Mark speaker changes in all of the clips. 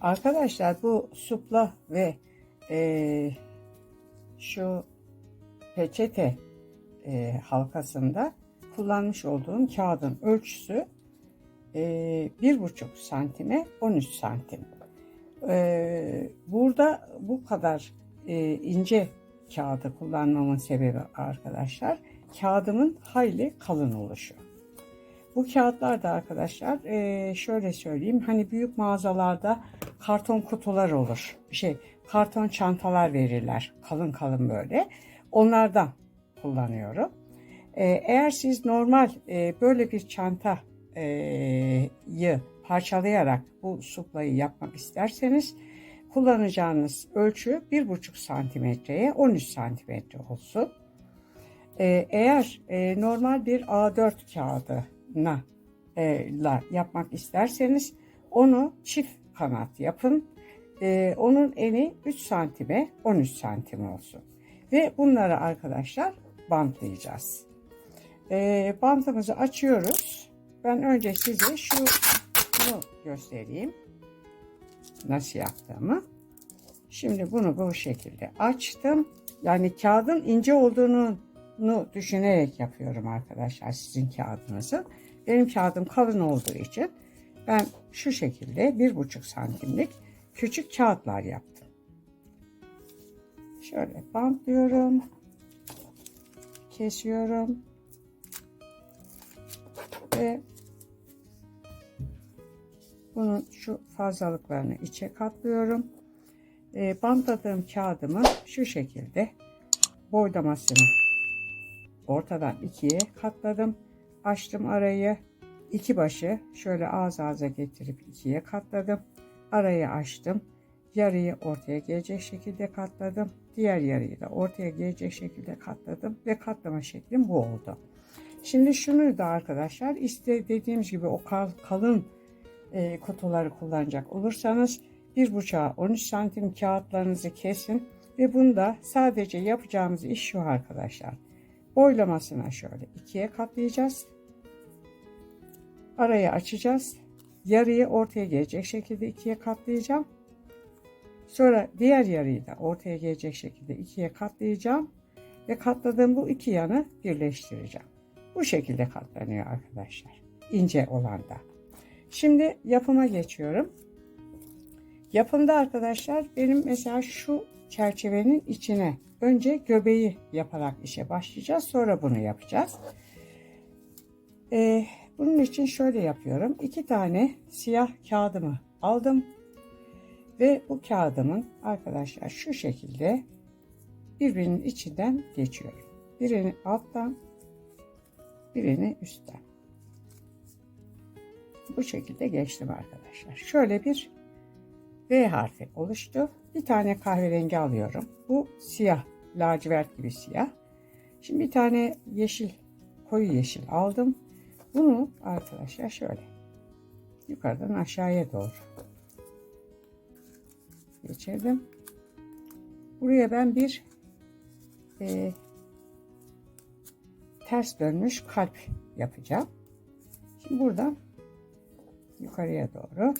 Speaker 1: Arkadaşlar bu supla ve e, şu peçete e, halkasında kullanmış olduğum kağıdın ölçüsü e, bir buçuk santime 13 santim. E, burada bu kadar e, ince kağıdı kullanmamın sebebi arkadaşlar kağıdımın hayli kalın oluşu. Bu kağıtlar da arkadaşlar e, şöyle söyleyeyim hani büyük mağazalarda karton kutular olur. Şey karton çantalar verirler kalın kalın böyle. Onlardan kullanıyorum. E, eğer siz normal e, böyle bir çantayı parçalayarak bu suplayı yapmak isterseniz kullanacağınız ölçü 1,5 santimetreye 13 santimetre olsun. E, eğer e, normal bir A4 kağıdına e, la yapmak isterseniz onu çift kanat yapın. E, onun eni 3 santime 13 santim olsun. Ve bunları arkadaşlar bantlayacağız. E, bantımızı açıyoruz. Ben önce size şunu göstereyim. Nasıl yaptığımı. Şimdi bunu bu şekilde açtım. Yani kağıdın ince olduğunu düşünerek yapıyorum arkadaşlar sizin kağıdınızın. Benim kağıdım kalın olduğu için ben şu şekilde bir buçuk santimlik küçük kağıtlar yaptım. Şöyle bantlıyorum. Kesiyorum. Ve bunun şu fazlalıklarını içe katlıyorum. E, bantladığım kağıdımı şu şekilde boylamasını ortadan ikiye katladım. Açtım arayı. iki başı şöyle ağız ağza getirip ikiye katladım. Arayı açtım. Yarıyı ortaya gelecek şekilde katladım. Diğer yarıyı da ortaya gelecek şekilde katladım. Ve katlama şeklim bu oldu. Şimdi şunu da arkadaşlar iste dediğimiz gibi o kal, kalın e, kutuları kullanacak olursanız bir buçuğa 13 santim kağıtlarınızı kesin ve bunda sadece yapacağımız iş şu arkadaşlar. Boylamasına şöyle ikiye katlayacağız. Arayı açacağız. Yarıyı ortaya gelecek şekilde ikiye katlayacağım. Sonra diğer yarıyı da ortaya gelecek şekilde ikiye katlayacağım. Ve katladığım bu iki yanı birleştireceğim. Bu şekilde katlanıyor arkadaşlar. İnce olan da. Şimdi yapıma geçiyorum. Yapımda arkadaşlar benim mesela şu çerçevenin içine önce göbeği yaparak işe başlayacağız. Sonra bunu yapacağız. Ee, bunun için şöyle yapıyorum. İki tane siyah kağıdımı aldım. Ve bu kağıdımın arkadaşlar şu şekilde birbirinin içinden geçiyorum. Birini alttan, birini üstten. Bu şekilde geçtim arkadaşlar. Şöyle bir V harfi oluştu. Bir tane kahverengi alıyorum. Bu siyah, lacivert gibi siyah. Şimdi bir tane yeşil, koyu yeşil aldım. Bunu arkadaşlar şöyle yukarıdan aşağıya doğru geçirdim. Buraya ben bir e, ters dönmüş kalp yapacağım. Şimdi buradan yukarıya doğru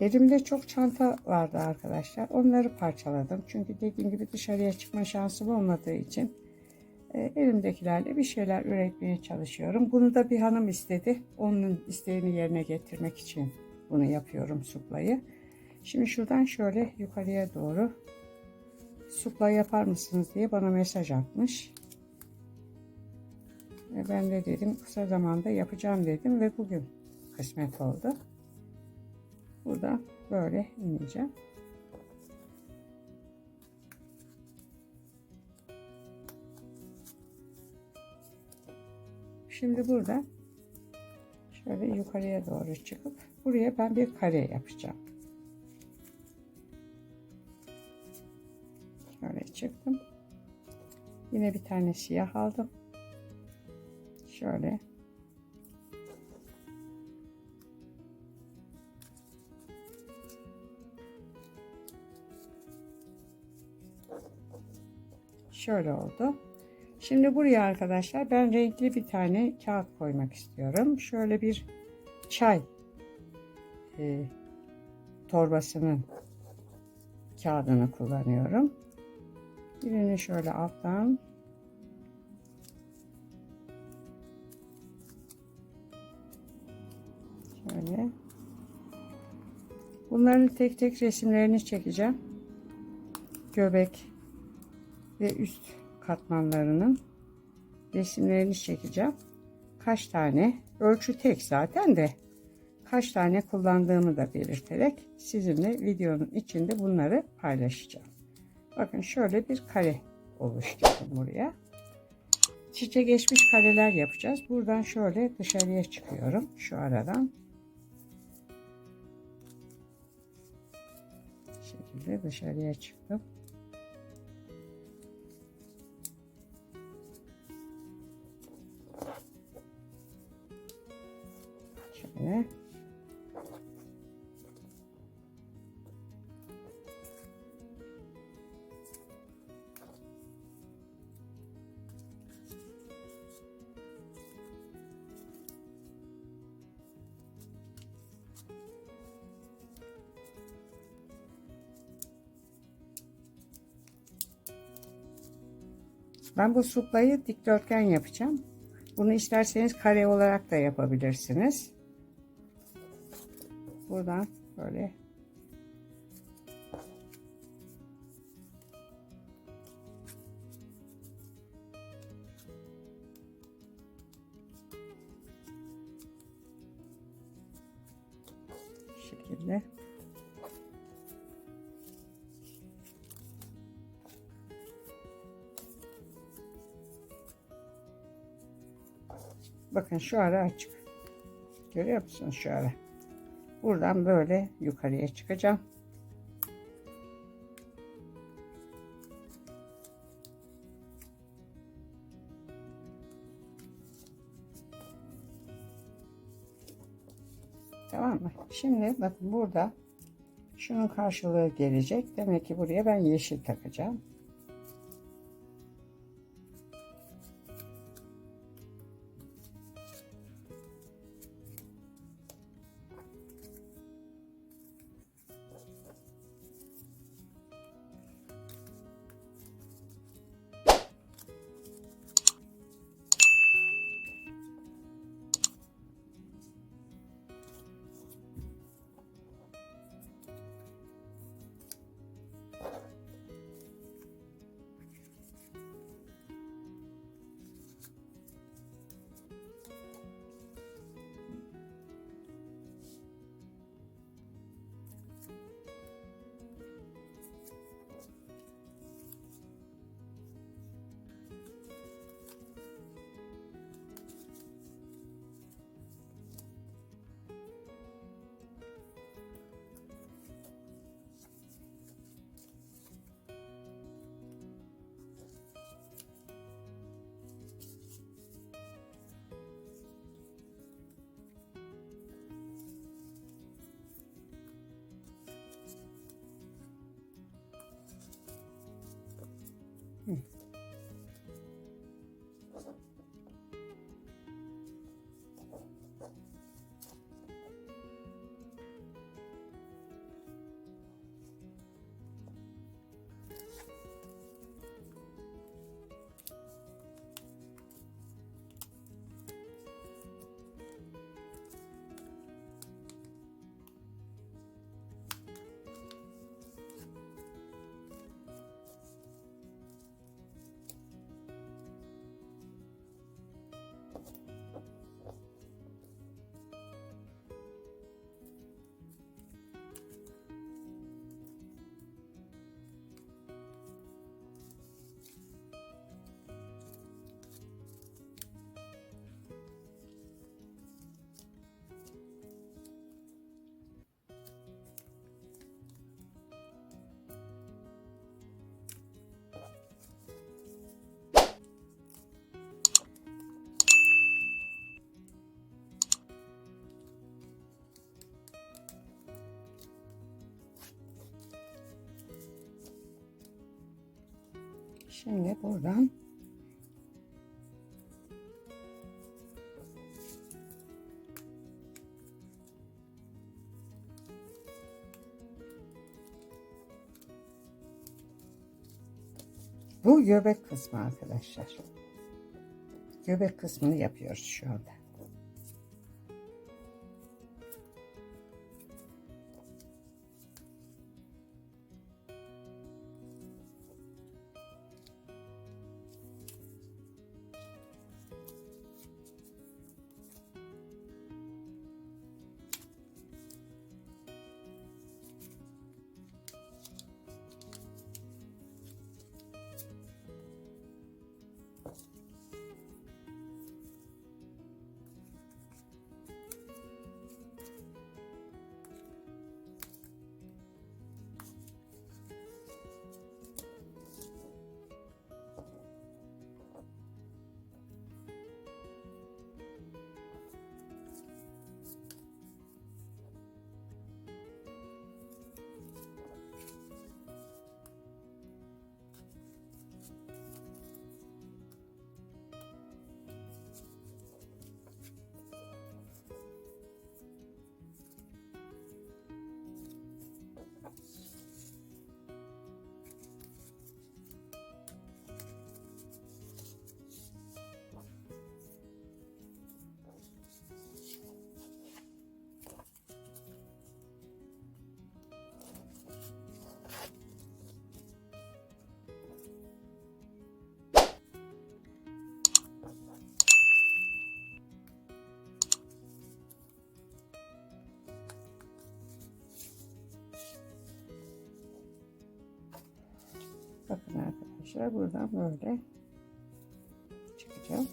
Speaker 1: Elimde çok çanta vardı arkadaşlar. Onları parçaladım. Çünkü dediğim gibi dışarıya çıkma şansım olmadığı için e, elimdekilerle bir şeyler üretmeye çalışıyorum. Bunu da bir hanım istedi. Onun isteğini yerine getirmek için bunu yapıyorum suplayı. Şimdi şuradan şöyle yukarıya doğru supla yapar mısınız diye bana mesaj atmış. Ve ben de dedim kısa zamanda yapacağım dedim ve bugün kısmet oldu. Burada böyle ineceğim. Şimdi burada şöyle yukarıya doğru çıkıp buraya ben bir kare yapacağım. Şöyle çıktım. Yine bir tane siyah aldım. Şöyle Şöyle oldu. Şimdi buraya arkadaşlar ben renkli bir tane kağıt koymak istiyorum. Şöyle bir çay e, torbasının kağıdını kullanıyorum. Birini şöyle alttan şöyle bunların tek tek resimlerini çekeceğim. Göbek ve üst katmanlarının resimlerini çekeceğim. Kaç tane ölçü tek zaten de kaç tane kullandığımı da belirterek sizinle videonun içinde bunları paylaşacağım. Bakın şöyle bir kare oluşturdum buraya. Çiçe geçmiş kareler yapacağız. Buradan şöyle dışarıya çıkıyorum. Şu aradan. Şekilde dışarıya çıktım. Şöyle. Ben bu suplayı dikdörtgen yapacağım. Bunu isterseniz kare olarak da yapabilirsiniz. Buradan böyle şekilde Bakın şu ara açık. Görüyor musunuz şu ara? Buradan böyle yukarıya çıkacağım. Tamam mı? Şimdi bakın burada şunun karşılığı gelecek. Demek ki buraya ben yeşil takacağım. Şimdi buradan Bu göbek kısmı arkadaşlar. Göbek kısmını yapıyoruz şu anda. Bakın arkadaşlar buradan böyle çıkacağım.